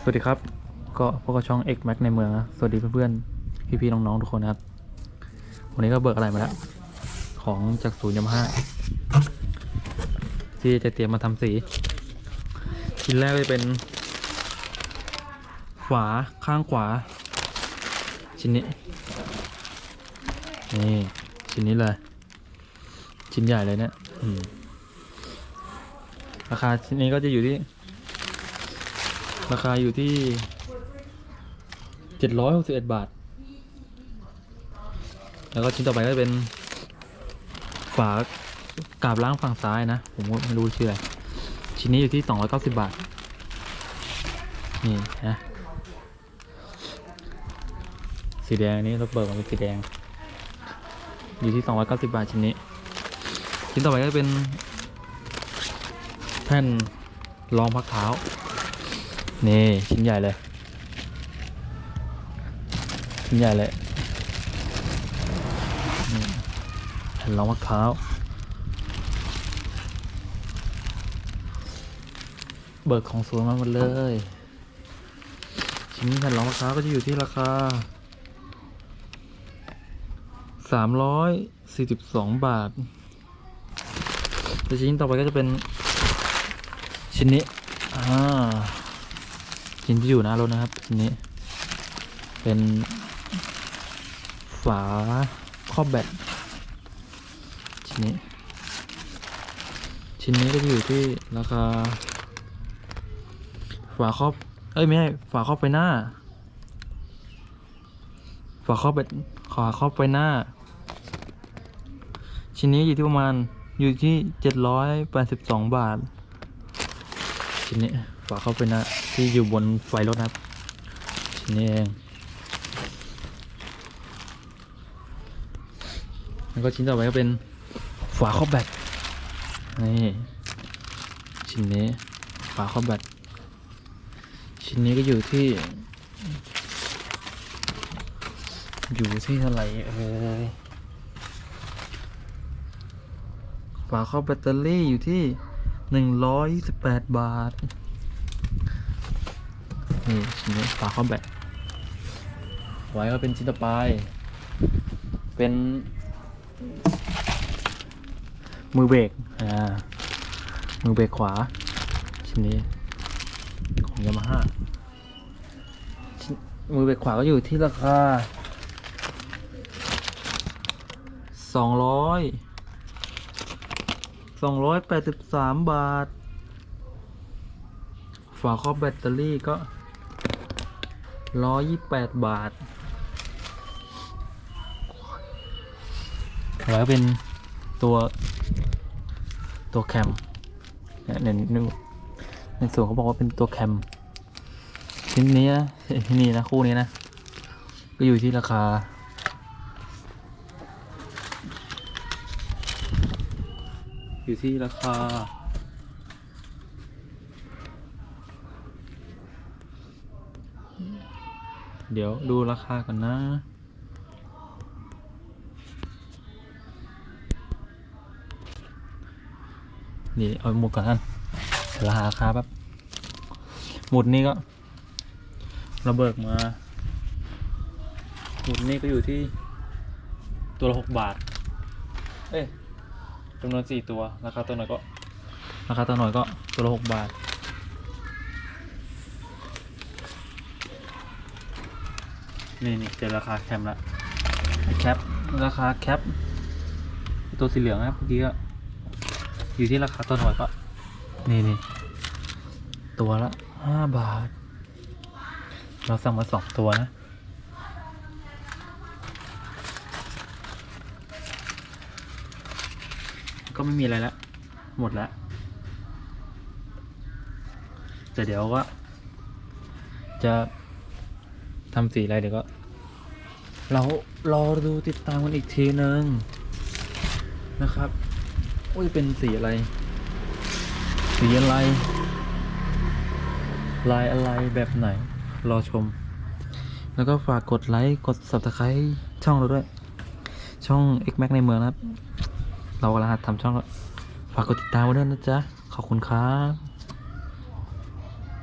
สวัสดีครับ ก็พวกบช่อง X Max ในเมืองนะ สวัสดีเพื่อนๆ พี่ๆ น้องๆ ทุกคนนะครับ วันนี้ก็เบิกอะไรมาแล้ว ของจากศูนย์ยามาฮ่าที่จะเตรียมมาทำสี ชิ้นแรกจะเป็นขวาข้างขวา ชิ้นนี้ นี่ ชิ้นนี้เลย ชิ้นใหญ่เลยเนี่ยราคาชิ้นนี้ก็จะอยู่ที่ ราคาอยู่ที่เจ็ดร้อยหกสิบเอ็ดบาท แล้วก็ชิ้นต่อไปก็จะเป็น ฝากาบล้างฝั่งซ้ายนะ ผมไม่รู้ชื่ออะไร ชิ้นนี้อยู่ที่สองร้อยเก้าสิบบาท นี่นะสีแดงนี้เราเบิกมาเป็นสีแดง อยู่ที่สองร้อยเก้าสิบบาทชิ้นนี้ ชิ้นต่อไปก็เป็น แผ่นรองพักเท้า นี่ชิ้นใหญ่เลย ชิ้นใหญ่เลยนี่แผ่นรองมะพร้าวเบิกของสวนมาหมดเลย ชิ้นแผ่นรองมะพร้าวก็จะอยู่ที่ราคาสามร้อยสี่สิบสองบาทแต่ชิ้นต่อไปก็จะเป็นชิ้นนี้อ่า ชิ้นที่อยู่หน้ารถนะครับชิ้นนี้ เป็น ฝาครอบแบตชิ้นนี้ ชิ้นนี้ก็จะอยู่ที่ราคา ฝาครอบ เอ้ยไม่ใช่ฝาครอบไฟหน้า ฝาครอบแบตฝาครอบไฟหน้า ชิ้นนี้อยู่ที่ประมาณอยู่ที่เจ็ดร้อยแปดสิบสองบาท ชิ้นนี้าครอบไฟหน้าที่อยู่บนไฟรถนะครับชิ้นนี้เองแล้วก็ชิ้นต่อไปก็เป็นฝาครอบแบตนี่ชิ้นนี้ฝาครอบแบตชิ้นนี้ก็อยู่ที่ อยู่ที่เท่าไหร่เอ่ยฝาครอบแบตเตอรี่อยู่ที่หนึ่งร้อยสิบแปดบาท นี่ชิ้นนี้ฝาครอบแบตไว้ก็เป็นชิ้นต่อไป เป็น มือเบรกอ่ามือเบรกขวา ชิ้นนี้ ของยามาฮ่ามือเบรกขวาก็อยู่ที่ราคาสองร้อยสองร้อยแปดสิบสามบาท ฝาครอบแบตเตอรี่ก็ ร้อยยี่แปดบาทแล้วเป็นตัวตัวแคมเนี่ยในในในส่วนเขาบอกว่าเป็นตัวแคมชิ้นนี้นะที่นี่นะคู่นี้นะ ก็อยู่ที่ราคาอยู่ที่ราคา เดี๋ยวดูราคากันนะ นี่เอาหมุดก่อนท่านราคาแบบหมุดนี้ก็เราเบิกมาหมุดนี้ก็อยู่ที่ตัวละหกบาท เอ้ยจำนวนสี่ตัว ราคาตัวหน่อยก็ ราคาตัวหน่อยก็ตัวละหกบาท นี่นี่เจอราคาแคมละแคปราคาแคปตัวสีเหลืองนะครับเมื่อกี้ก็อยู่ที่ราคาตัวหน่วยก็นี่นี่ตัวละห้าบาท เราสั่งมาสองตัวนะ ก็ไม่มีอะไรแล้วหมดแล้วแต่เดี๋ยวก็จะ ทำสีอะไรเดี๋ยวก็ เรารอดูติดตามกันอีกทีนึงนะครับโอ้ยเป็นสีอะไร สีอะไร ลายอะไรแบบไหน รอชม แล้วก็ฝากกดไลค์กด subscribe ช่องเราด้วย ช่อง X Max ในเมืองนะครับ เรากำลังทำช่องฝากกดติดตามไว้ด้วยนะจ๊ะ ขอบคุณครับ